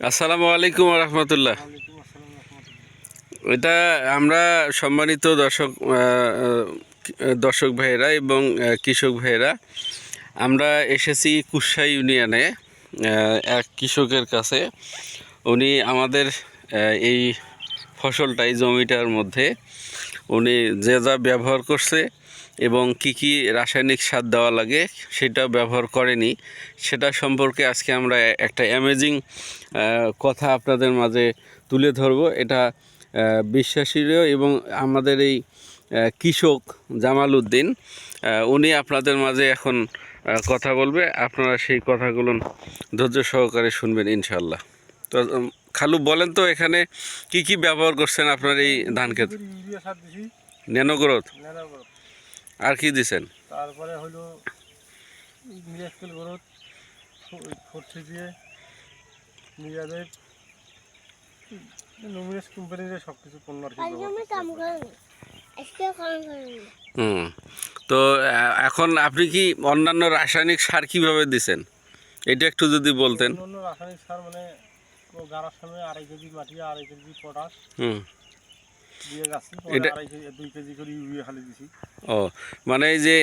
আসসালামু আলাইকুম রহমতুল্লাহ। এটা আমরা সম্মানিত দর্শক দর্শক ভাইয়েরা এবং কৃষক ভাইয়েরা, আমরা এসেছি কুশা ইউনিয়নে এক কৃষকের কাছে। উনি আমাদের এই ফসলটাই জমিটার মধ্যে উনি যে যা ব্যবহার করছে এবং কি কি রাসায়নিক সার দেওয়া লাগে সেটা ব্যবহার করেনি। সেটা সম্পর্কে আজকে আমরা একটা অ্যামেজিং কথা আপনাদের মাঝে তুলে ধরবো। এটা বিশ্বাসীরও এবং আমাদের এই কৃষক জামাল উদ্দিন উনি আপনাদের মাঝে এখন কথা বলবে। আপনারা সেই কথাগুলো ধৈর্য সহকারে শুনবেন ইনশাল্লাহ তো বলেন তো এখানে কি কি ব্যবহার করছেন আপনার এই ধান ক্ষেত? ইউরিয়া সার দিছি। ন্যানোগ্রোথ? আর কি দিছেন? তারপরে হলো মিরাক্কেল গরত ফোর্থি দিয়ে মিরাদের লুমিনাস কোম্পানির সব কিছু পণ্য আর হুম। তো এখন আপনি কি অন্যান্য রাসায়নিক সার কীভাবে দিছেন? এটা একটু যদি বলতেন। অন্য রাসায়নিক সার মানে গাড়ার সময় আড়াই কেজি মাটি আড়াই কেজি পটাশ। হুম। এটা- ও মানে এই যে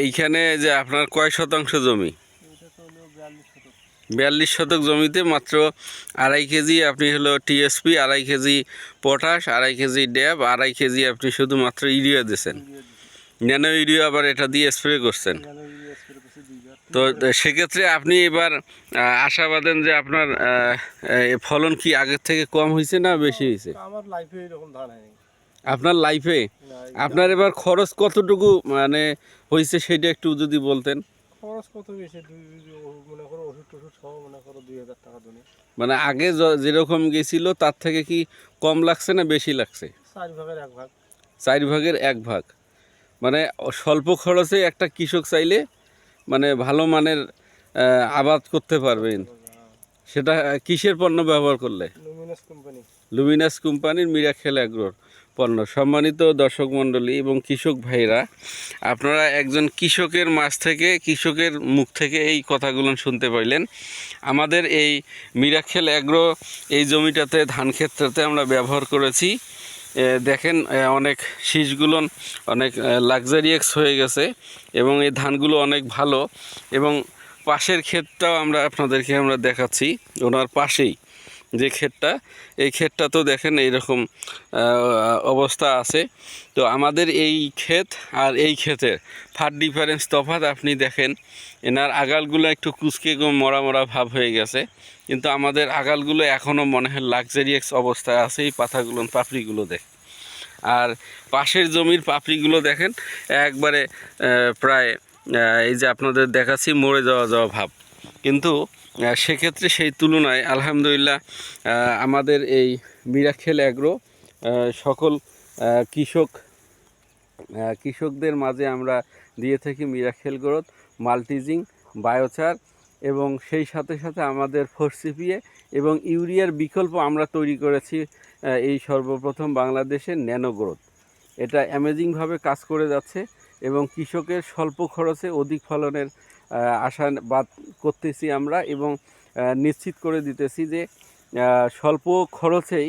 এইখানে যে আপনার কয় শতাংশ জমি? বিয়াল্লিশ শতক। জমিতে মাত্র আড়াই কেজি আপনি হলো টিএসপি আড়াই কেজি পটাশ আড়াই কেজি ড্যাব আড়াই কেজি আপনি শুধুমাত্র ইউরিয়া দিয়েছেন। ন্যানো ইউরিয়া আবার এটা দিয়ে স্প্রে করছেন এখানে ইউরিয়া স্প্রে করছি দুইবার তো সেক্ষেত্রে আপনি এবার আশাবাদেন যে আপনার ফলন কি আগের থেকে কম হয়েছে না বেশি হয়েছে আমার লাইফে এরকম ধান হয়নি। আপনার লাইফে আপনার এবার খরচ কতটুকু মানে হয়েছে সেটা একটু যদি বলতেন। খরচ কত ও- মনে করো ওষুধ টষুধ সহ মনে করো দুই হাজার টাকা ধরে মানে আগে যেরকম গেছিল তার থেকে কি কম লাগছে না বেশি লাগছে? চার ভাগের এক ভাগ। চার ভাগের এক ভাগ। মানে স্বল্প খরচে একটা কৃষক চাইলে মানে ভালো মানের আবাদ করতে পারবেন। সেটা কিসের পণ্য ব্যবহার করলে? লুমিনাস কোম্পানি লুমিনাস কোম্পানির মিরাখেল অ্যাগ্রোর পণ্য। সম্মানিত দর্শক মণ্ডলী এবং কৃষক ভাইরা আপনারা একজন কৃষকের মাছ থেকে কৃষকের মুখ থেকে এই কথাগুলো শুনতে পাইলেন। আমাদের এই মিরাখেল অ্যাগ্রো এই জমিটাতে ধান ক্ষেত্রতে আমরা ব্যবহার করেছি। দেখেন অনেক শীষগুলো অনেক লাক্সারিয়াক্স হয়ে গেছে এবং এই ধানগুলো অনেক ভালো এবং পাশের ক্ষেতটাও আমরা আপনাদেরকে আমরা দেখাচ্ছি, ওনার পাশেই। যে ক্ষেতটা, এই ক্ষেতটা তো দেখেন এইরকম অবস্থা আছে। তো আমাদের এই ক্ষেত আর এই ক্ষেতের ফার ডিফারেন্স তফাত আপনি দেখেন, এনার আগালগুলো একটু কুচকে মরা মরা ভাব হয়ে গেছে। কিন্তু আমাদের আগালগুলো এখনও মনে হয় লাক্সারিয়াক্স অবস্থায় আছে এই পাতাগুলো, পাপড়িগুলো দেখ। আর পাশের জমির পাপড়িগুলো দেখেন, একবারে প্রায় এই যে আপনাদের দেখাচ্ছি মরে যাওয়া যাওয়া ভাব। কিন্তু সেক্ষেত্রে সেই তুলনায়, আলহামদুলিল্লাহ আমাদের এই মিরাখেল অ্যাগ্রো সকল কৃষক কৃষকদের মাঝে আমরা দিয়ে থাকি মিরাখেল গ্রোথ, মাল্টিজিং, বায়োচার এবং সেই সাথে সাথে আমাদের ফোরসিপিএ এবং ইউরিয়ার বিকল্প আমরা তৈরি করেছি এই সর্বপ্রথম বাংলাদেশের ন্যানো গ্রোথ। এটা অ্যামেজিংভাবে কাজ করে যাচ্ছে এবং কৃষকের স্বল্প খরচে অধিক ফলনের আশাবাদ করতেছি আমরা এবং নিশ্চিত করে দিতেছি যে স্বল্প খরচেই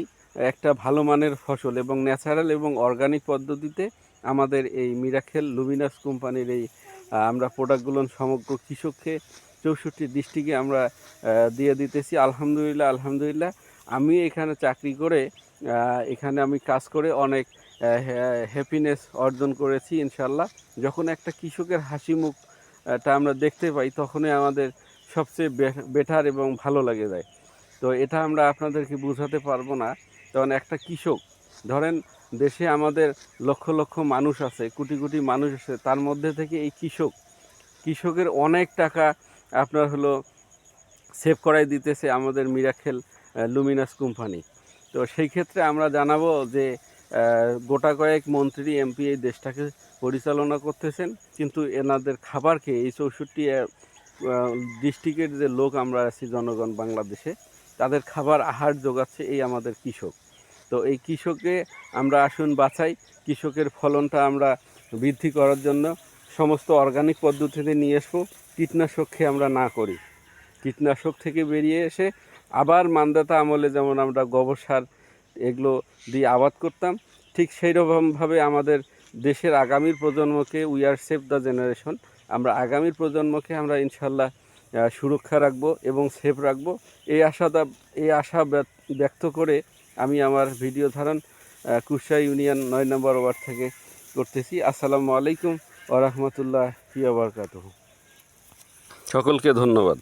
একটা ভালো মানের ফসল এবং ন্যাচারাল এবং অর্গানিক পদ্ধতিতে আমাদের এই মিরাখেল লুমিনাস কোম্পানির এই আমরা প্রোডাক্টগুলো সমগ্র কৃষককে চৌষট্টি ডিস্ট্রিক্টে আমরা দিয়ে দিতেছি। আলহামদুলিল্লাহ আলহামদুলিল্লাহ। আমি এখানে চাকরি করে এখানে আমি কাজ করে অনেক হ্যাপিনেস অর্জন করেছি ইনশাল্লাহ যখন একটা কৃষকের হাসি মুখটা আমরা দেখতে পাই তখনই আমাদের সবচেয়ে বেটার এবং ভালো লাগে যায়। তো এটা আমরা আপনাদেরকে বোঝাতে পারব না। কারণ একটা কৃষক, ধরেন দেশে আমাদের লক্ষ লক্ষ মানুষ আছে, কোটি কোটি মানুষ আছে, তার মধ্যে থেকে এই কৃষক, কৃষকের অনেক টাকা আপনার হলো সেভ করাই দিতেছে আমাদের মিরাখেল লুমিনাস কোম্পানি। তো সেই ক্ষেত্রে আমরা জানাব যে গোটা কয়েক মন্ত্রী এমপি এই দেশটাকে পরিচালনা করতেছেন, কিন্তু এনাদের খাবার খেয়ে এই চৌষট্টি ডিস্ট্রিক্টের যে লোক আমরা আছি জনগণ বাংলাদেশে, তাদের খাবার আহার যোগাচ্ছে এই আমাদের কৃষক। তো এই কৃষককে আমরা আসুন বাছাই, কৃষকের ফলনটা আমরা বৃদ্ধি করার জন্য সমস্ত অর্গানিক পদ্ধতিতে নিয়ে আসব, কীটনাশক খেয়ে আমরা না করি। কীটনাশক থেকে বেরিয়ে এসে আবার মানদাতা আমলে যেমন আমরা গোবর সার এগুলো দিয়ে আবাদ করতাম। ঠিক সেই রকমভাবে আমাদের দেশের আগামীর প্রজন্মকে we are save the generation আমরা আগামীর প্রজন্মকে আমরা ইনশাল্লাহ সুরক্ষা রাখব এবং সেফ রাখব। এই আশাটা এই আশা ব্যক্ত করে আমি আমার ভিডিও ধারণ কুশা ইউনিয়ন নয় নম্বর ওয়ার্ড থেকে করতেছি। আসসালামু আলাইকুম ওরহমতুল্লাহ বারকাতুহ। সকলকে ধন্যবাদ।